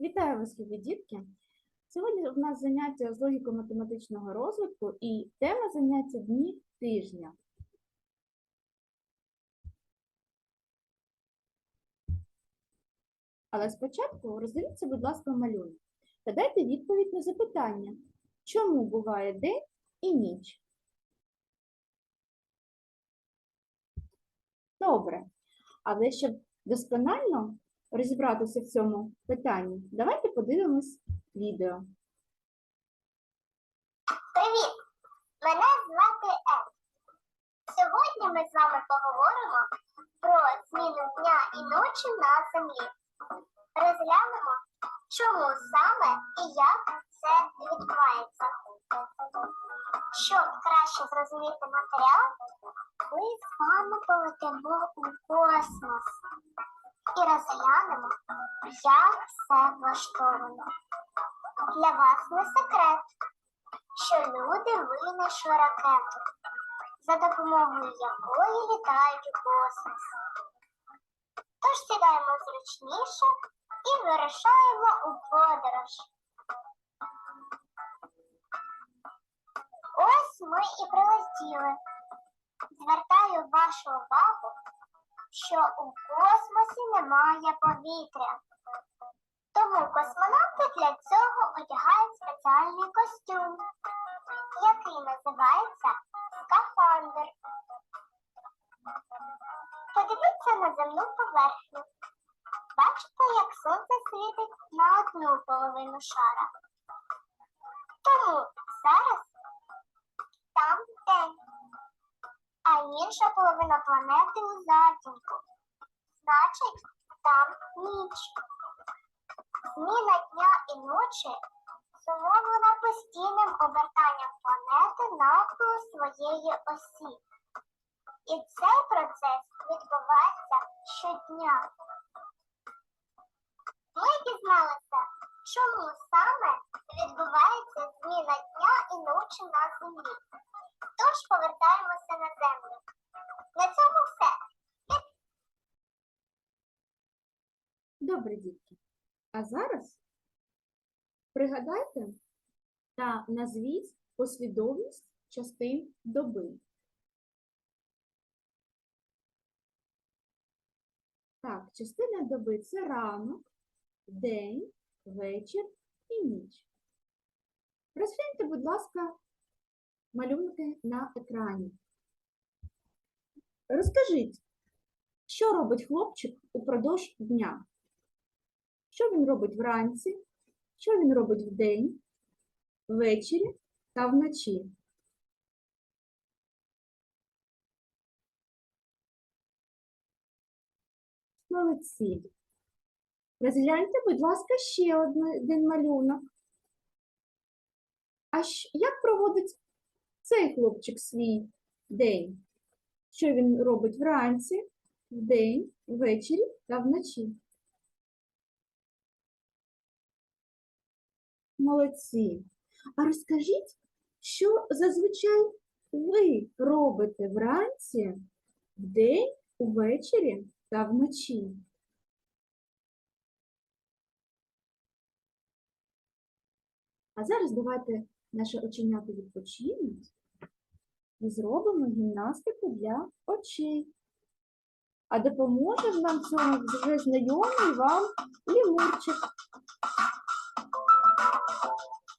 Вітаю вас, любі дітки! Сьогодні у нас заняття з логіко-математичного розвитку і тема заняття дні тижня. Але спочатку роздивіться, будь ласка, малюнок та дайте відповідь на запитання, чому буває день і ніч. Добре. Але щоб досконально розібратися в цьому питанні, давайте подивимось відео. Привіт! Мене звати Ед. Сьогодні ми з вами поговоримо про зміну дня і ночі на землі. Розглянемо, чому саме і як це відбувається. Щоб краще зрозуміти матеріал, ми з вами полетимо у космос і розглянемо, як все влаштовано. Для вас не секрет, що люди винайшли ракету, за допомогою якої літають у космос. Тож сідаємо зручніше і вирушаємо у подорож. Ось ми і прилетіли. Звертаю вашу увагу, що у космосі немає повітря. Тому космонавти для цього одягають спеціальний костюм, який називається скафандр. Подивіться на земну поверхню. Бачите, як сонце світить на одну половину шара. Тому зараз там день, а інша половина планети у затінку. Значить, там ніч. Зміна дня і ночі зумовлена постійним обертанням планети навколо своєї осі. І цей процес відбувається щодня. Ми дізналися, чому саме відбувається зміна дня і ночі на землі. Тож повертаємося на землю. На цьому все. Добре, дітки. А зараз пригадайте та назвіть послідовність частин доби. Так, частина доби це ранок, день, вечір і ніч. Розгляньте, будь ласка, малюнки на екрані. Розкажіть, що робить хлопчик упродовж дня? Що він робить вранці, що він робить вдень, ввечері та вночі. Молодці. Розгляньте, будь ласка, ще один малюнок. А як проводить цей хлопчик свій день? Що він робить вранці, вдень, ввечері та вночі? Молодці. А розкажіть, що зазвичай ви робите вранці, вдень, увечері та вночі? А зараз давайте наші оченята відпочинуть і зробимо гімнастику для очей. А допоможе ж нам цьому вже знайомий вам лімурчик. Thank you.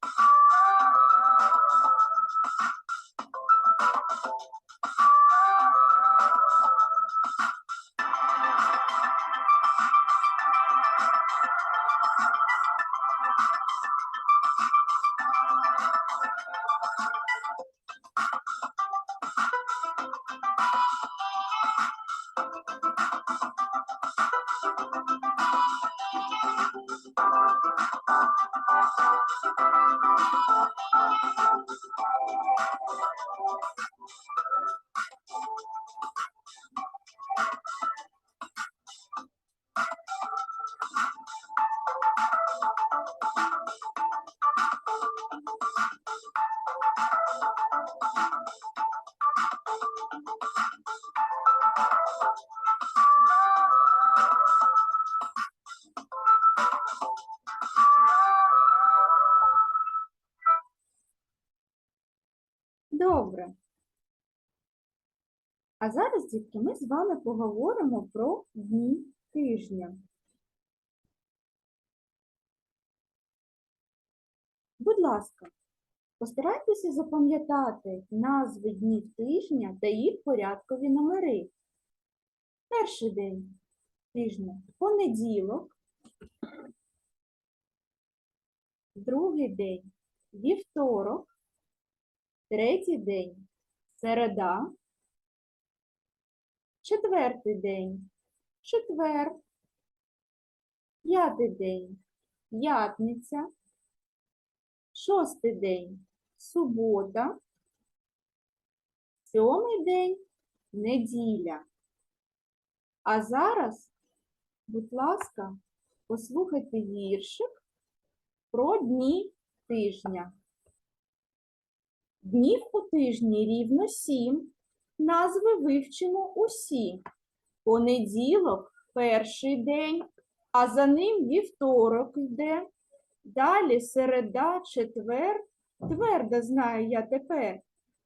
Добре. А зараз, дітки, ми з вами поговоримо про дні тижня. Будь ласка, постарайтеся запам'ятати назви днів тижня та їх порядкові номери. Перший день тижня понеділок, другий день вівторок, третій день середа, четвертий день четвер, п'ятий день п'ятниця, шостий день субота, сьомий день неділя. А зараз, будь ласка, послухайте віршик про дні тижня. Днів у тижні рівно сім. Назви вивчимо усі. Понеділок перший день, а за ним вівторок йде. Далі середа, четвер, твердо знаю я тепер.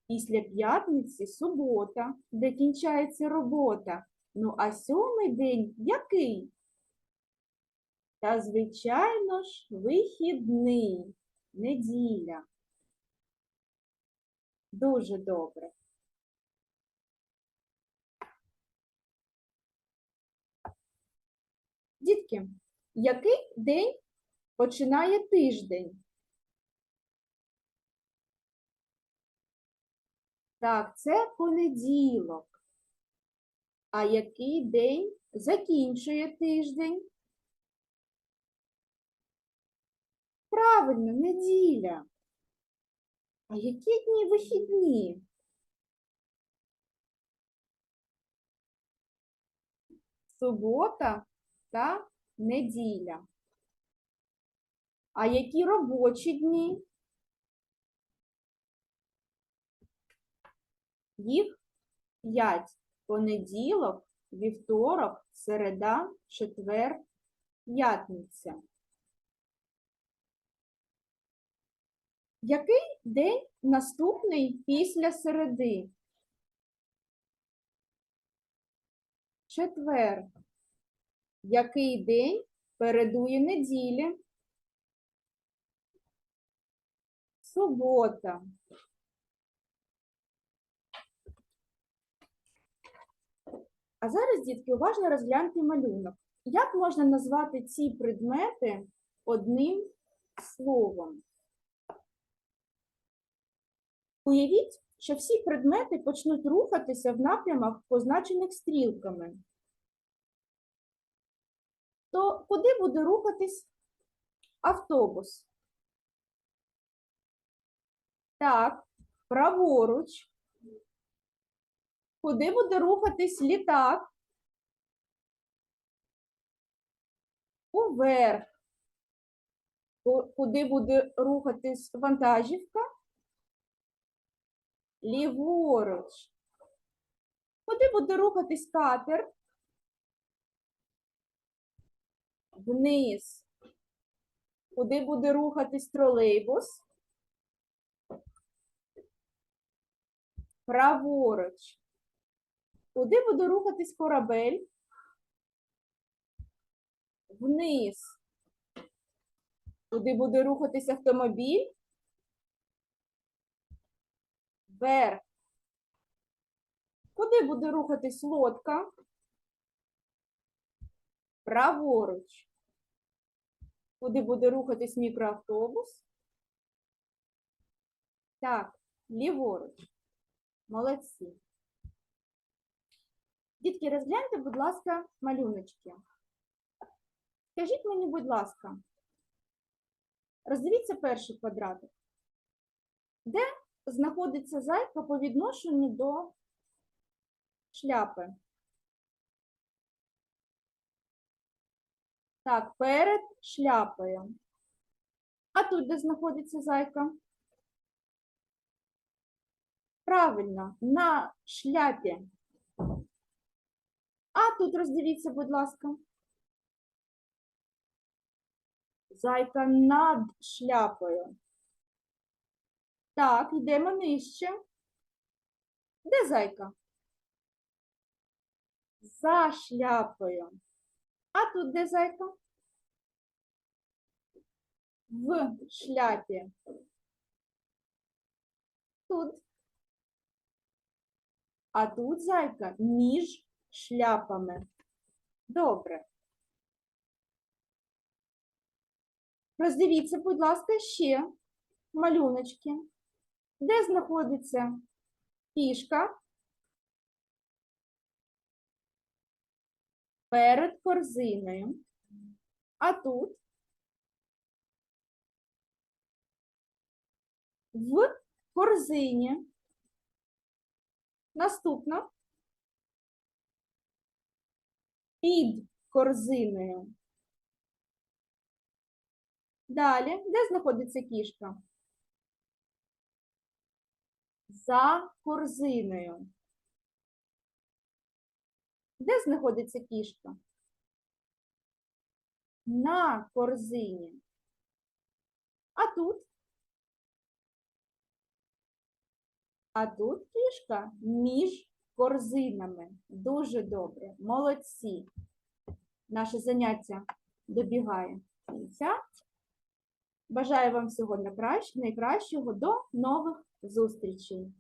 Після п'ятниці субота, де кінчається робота. Ну, а сьомий день який? Та, звичайно ж, вихідний, неділя. Дуже добре. Дітки, який день починає тиждень? Так, це понеділок. А який день закінчує тиждень? Правильно, неділя. А які дні вихідні? Субота та неділя. А які робочі дні? Їх п'ять. Понеділок, вівторок, середа, четвер, п'ятниця. Який день наступний після середи? Четвер. Який день передує неділі? Субота. А зараз, дітки, уважно розгляньте малюнок. Як можна назвати ці предмети одним словом? Уявіть, що всі предмети почнуть рухатися в напрямах, позначених стрілками. То куди буде рухатись автобус? Так, праворуч. Куди буде рухатись літак? Уверх. Куди буде рухатись вантажівка? Ліворуч. Куди буде рухатись катер? Вниз. Куди буде рухатись тролейбус? Праворуч. Куди буде рухатись корабель? Вниз. Куди буде рухатись автомобіль? Вверх. Куди буде рухатись лодка? Праворуч. Куди буде рухатись мікроавтобус? Так, ліворуч. Молодці. Дітки, розгляньте, будь ласка, малюночки. Скажіть мені, будь ласка, роздивіться перший квадратик. Де знаходиться зайка по відношенню до шляпи? Так, перед шляпою. А тут де знаходиться зайка? Правильно, на шляпі. А тут роздивіться, будь ласка. Зайка над шляпою. Так, йдемо нижче. Де зайка? За шляпою. А тут де зайка? В шляпі. Тут. А тут зайка між шляпами. Добре. Роздивіться, будь ласка, ще малюночки. Де знаходиться кішка? Перед корзиною. А тут в корзині. Наступно. Під корзиною. Далі, де знаходиться кішка? За корзиною. Де знаходиться кішка? На корзині. А тут? А тут кішка між корзинами. Дуже добре. Молодці. Наше заняття добігає кінця. Бажаю вам всього найкращого. До нових зустрічей.